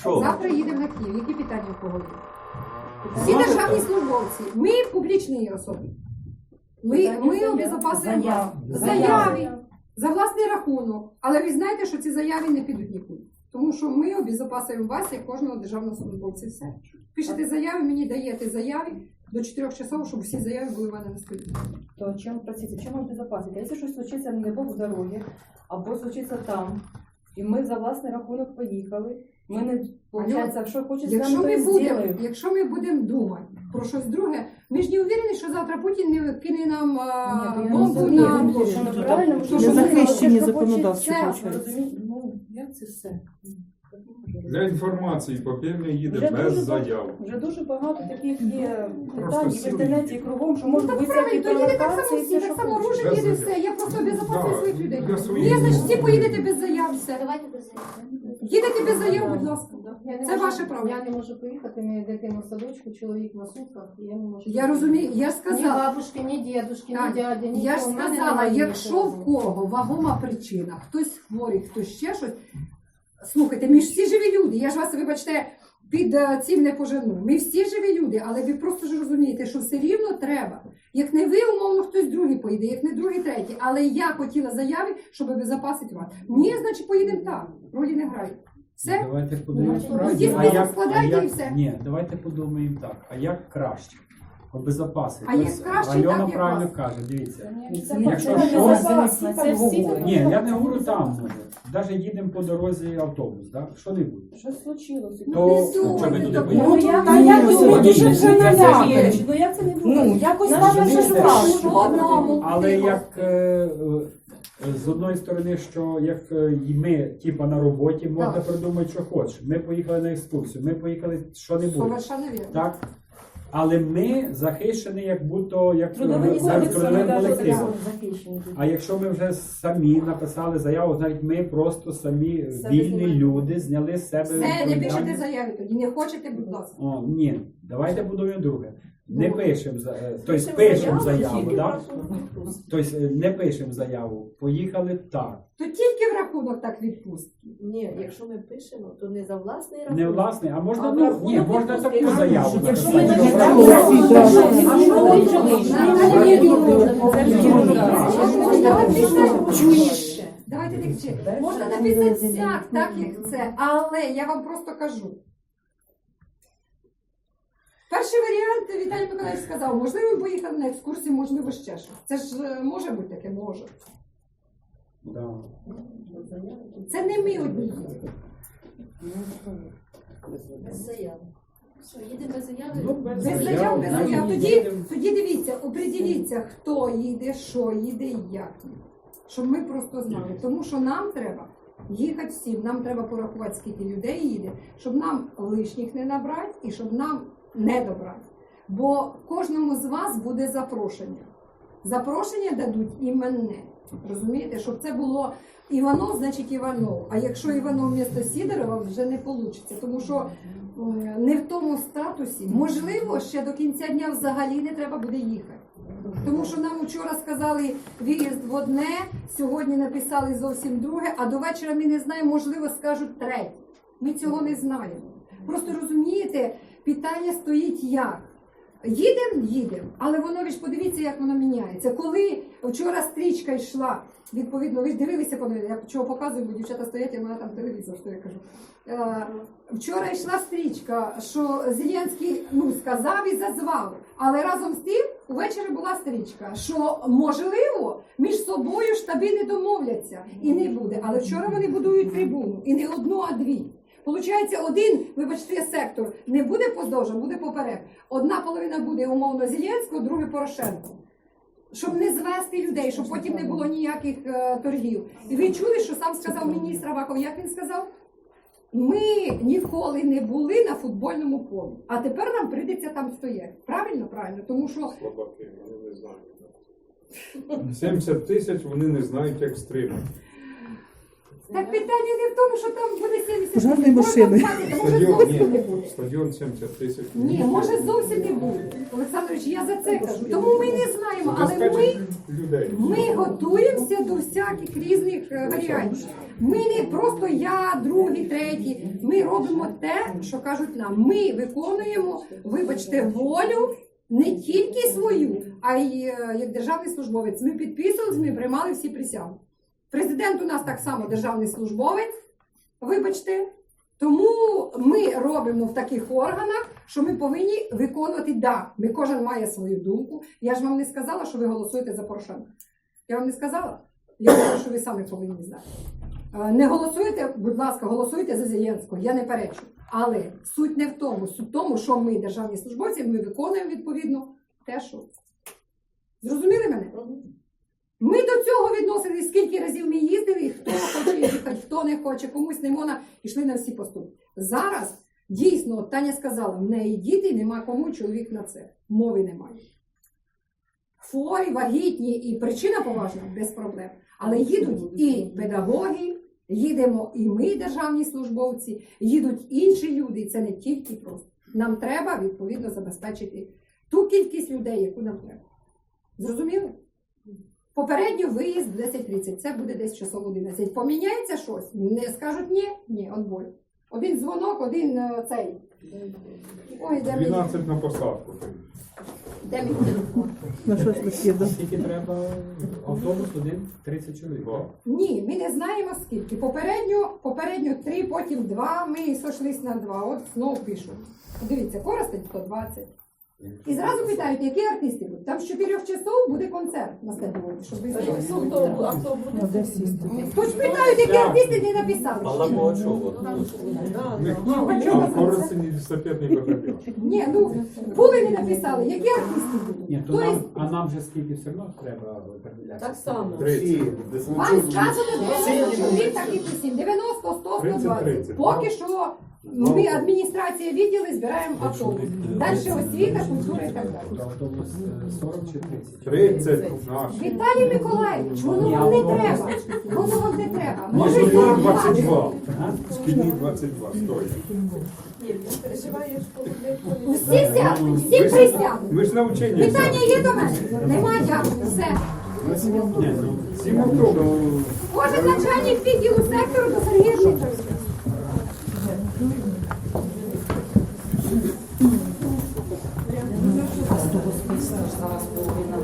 Що? Завтра їдемо на Київ. Які питання у кого є? Всі державні службовці. Ми публічні особи. Ми, ми обезопасуємо вас. Заяви за власний рахунок. Але ви знаєте, що ці заяви не підуть нікуди. Тому що ми обезопасуємо вас як кожного державного службовця. Все. Пишете заяви, мені даєте заяви до 4 часов, щоб всі заяви були в мене на столі. То чем, простите, чем обезопасить? А если что случится, не дай Бог, в дорогі, або случиться там, і ми за власний рахунок поїхали, ми не, виходить, якщо хочеться, Якщо нам ми то будемо, зробимо. якщо ми будемо думати про щось друге, ми ж не уверені, що завтра Путін не кине нам а, Ні, то я бомбу не на знаю, площу. що ми правильно, Що ми захищені законодавчо, це, виходить. Розумієте? Ну, як це все? Для інформації Попільня їде Вже без дуже заяв. Вже дуже багато таких є Просто питань і в всі інтернеті, і кругом, що можуть Так правильно, всякі то їде так само всі, так само. Ружик Без їде заяв. все. Я просто обезопасую Да, своїх людей. для своїх Ні, значить всі поїдете без заяв, все. Давайте без. Їдете без заяв, будь ласка. Я не Це можу- ваше право. Я не можу поїхати, мені дитина в садочку, чоловік на сутках, і я не можу. Я розумію, я ж Ні сказала. бабушки, ні дідушки, Так, ні дяді, ні Я ж сказала, якщо в кого вагома причина, хтось хворий, хтось ще щось. Слухайте, ми ж всі живі люди. Я ж вас, вибачте, під е, цим не пожену. Ми всі живі люди, але ви просто ж розумієте, що все рівно треба. Як не ви, умовно, хтось другий поїде, як не другий, третій. Але я хотіла заяви, щоб безопасити вас. Ні, значить, поїдемо так. Ролі не грають. Все? Давайте подумаємо. Ну, тоді А список як- складайте а як- і все. Ні, давайте подумаємо так. А як краще? Обезопасити. А як Ось краще, Альона так, правильно вас. каже, дивіться. Це Якщо не що, безопасно, це всі Ні, я не говорю там, може. Навіть їдемо по дорозі автобус, да? що-небудь. Щось случилося. То не сьогодні, що ви туди то? Ну, я, Та як що вже налякані? Ну, як це не Ну, буде? якось не. Одному. Але як е, е, з одної сторони, що як е, і ми, типа на роботі, можна придумати, що хочеш. Ми поїхали на екскурсію, ми поїхали що-небудь. Совершенно вірно. Так? Але ми захищені, як будто як Трудовий трудовим колективом. А якщо ми вже самі написали заяву, значить ми просто самі вільні люди зняли з себе Все, не пишете заяви тоді. Не хочете, будь ласка. О, ні, давайте будуємо друге. Не Ну. пишемо за- е, тобто пишемо заяву, так? Тобто е, не пишемо заяву. Поїхали так. То тільки в рахунок так відпустки. Ні, якщо ми пишемо, то не за власний рахунок. Не власне, а можна А ну, ні, можна таку заяву Якщо ми так, Чуєш? Давайте не кричи. Можна написати всяк, так як це, але я вам просто кажу. Перший варіант Віталій Миколаївич сказав, можливо, ви поїхали на екскурсію, можливо, ще щось. Це ж е, може бути таке, може. Да. Це не ми одні. Без заяви. Все, їдемо без заяви. Ну, без заяв, заяв, без заяв. Тоді, тоді дивіться, оприділіться, хто їде, що їде і як їде. Щоб ми просто знали. Тому що нам треба їхати всім, нам треба порахувати, скільки людей їде, щоб нам лишніх не набрати і щоб нам не добрати. Бо кожному з вас буде запрошення. Запрошення дадуть і мене. Розумієте, щоб це було Іванов, значить Іванов. А якщо Іванов місто Сідорова, вже не вийде. Тому що не в тому статусі. Можливо, ще до кінця дня взагалі не треба буде їхати. Тому що нам вчора сказали виїзд в одне, сьогодні написали зовсім друге, а до вечора ми не знаємо, можливо, скажуть третє. Ми цього не знаємо. Просто розумієте, питання стоїть як. Їдемо, їдемо, але воно ж подивіться, як воно міняється. Коли вчора стрічка йшла, відповідно, ви ж дивилися я чого показую, бо дівчата стоять, а в мене там телевізор, що я кажу. Е, вчора йшла стрічка, що Зеленський ну, сказав і зазвав. Але разом з тим увечері була стрічка, що можливо між собою штаби не домовляться і не буде. Але вчора вони будують трибуну і не одну, а дві. Получається, один, вибачте, сектор не буде поздовж, а буде поперек. Одна половина буде умовно Зеленського, друга Порошенко. Щоб не звести людей, щоб потім не було ніяких е, торгів. І ви чули, що сам сказав міністр Аваков, як він сказав? Ми ніколи не були на футбольному полі, а тепер нам прийдеться там стояти. Правильно, правильно, тому що Слабаки, вони не знають. 70 тисяч вони не знають, як стримати. Так питання не в тому, що там буде 70 Пожарної машини. може Стадіон, зовсім не ні, буде. стадіон 70 тисяч. Ні, може зовсім не буде. Олександрович, я за це кажу. Тому ми не знаємо, але ми, людей. ми готуємося до всяких різних е, варіантів. Ми не просто я, другий, третій. Ми робимо те, що кажуть нам. Ми виконуємо, вибачте, волю. Не тільки свою, а й е, як державний службовець. Ми підписувалися, ми приймали всі присягу. Президент у нас так само державний службовець, вибачте. Тому ми робимо в таких органах, що ми повинні виконувати да. Ми кожен має свою думку. Я ж вам не сказала, що ви голосуєте за Порошенка. Я вам не сказала? Я думаю, що ви самі повинні знати. Е, Не голосуєте, будь ласка, голосуйте за Зеленського, я не перечу. Але суть не в тому, суть в тому, що ми, державні службовці, ми виконуємо відповідно те, що. Зрозуміли мене? Ми до цього відносились, скільки разів ми їздили, хто хоче їхати, хто не хоче, комусь не можна, йшли на всі поступки. Зараз дійсно, от Таня сказала, в неї діти, нема кому чоловік на це. Мови немає. Хворі, вагітні і причина поважна без проблем. Але їдуть і педагоги, їдемо і ми, державні службовці, їдуть інші люди, і це не тільки просто. Нам треба відповідно забезпечити ту кількість людей, яку нам треба. Зрозуміли? Попередньо виїзд в 10.30, це буде десь часов 11. Поміняється щось? Не скажуть ні, ні, отбой. Один дзвонок, один е, цей. Ой, де мій, 12 на посадку. де мій телефон? На що ж? Скільки треба автобус один 30 чоловік. Два. Ні, ми не знаємо скільки. Попередньо, попередньо три, потім два. Ми сошлись на два. От знову пишу. Дивіться, Коростень 120. І зразу питають, які артисти будуть. Там з 4 часов буде концерт на стадіоні, щоб ви знали. Хто буде? Хоч питають, які артисти не написали. Ми а чого а корисні лісопедний батальйон. Ні, ну були не написали, які артисти будуть. Ні, то Тобто, нам, а нам же скільки все одно треба переділяти. Так само. 30. Вам сказано 90 чоловік, так і посім. 90, 100, 120. Поки що ми, адміністрація відділи, збираємо автобус. Далі освіта, культура і так далі. Автобус е, 40 чи 30? 30 наш. Віталій Миколаївич, воно вам не треба. Воно вам не треба. Може, шкільні його 22. Ага. Шкільні 22 стоїть. Всі сядуть, всі присядуть. Ми ж на учення. Питання є до мене? Нема, дякую, все. Ну, Сім автобусів. Кожен начальник відділу сектору до Сергія Дмитровича. Зараз половина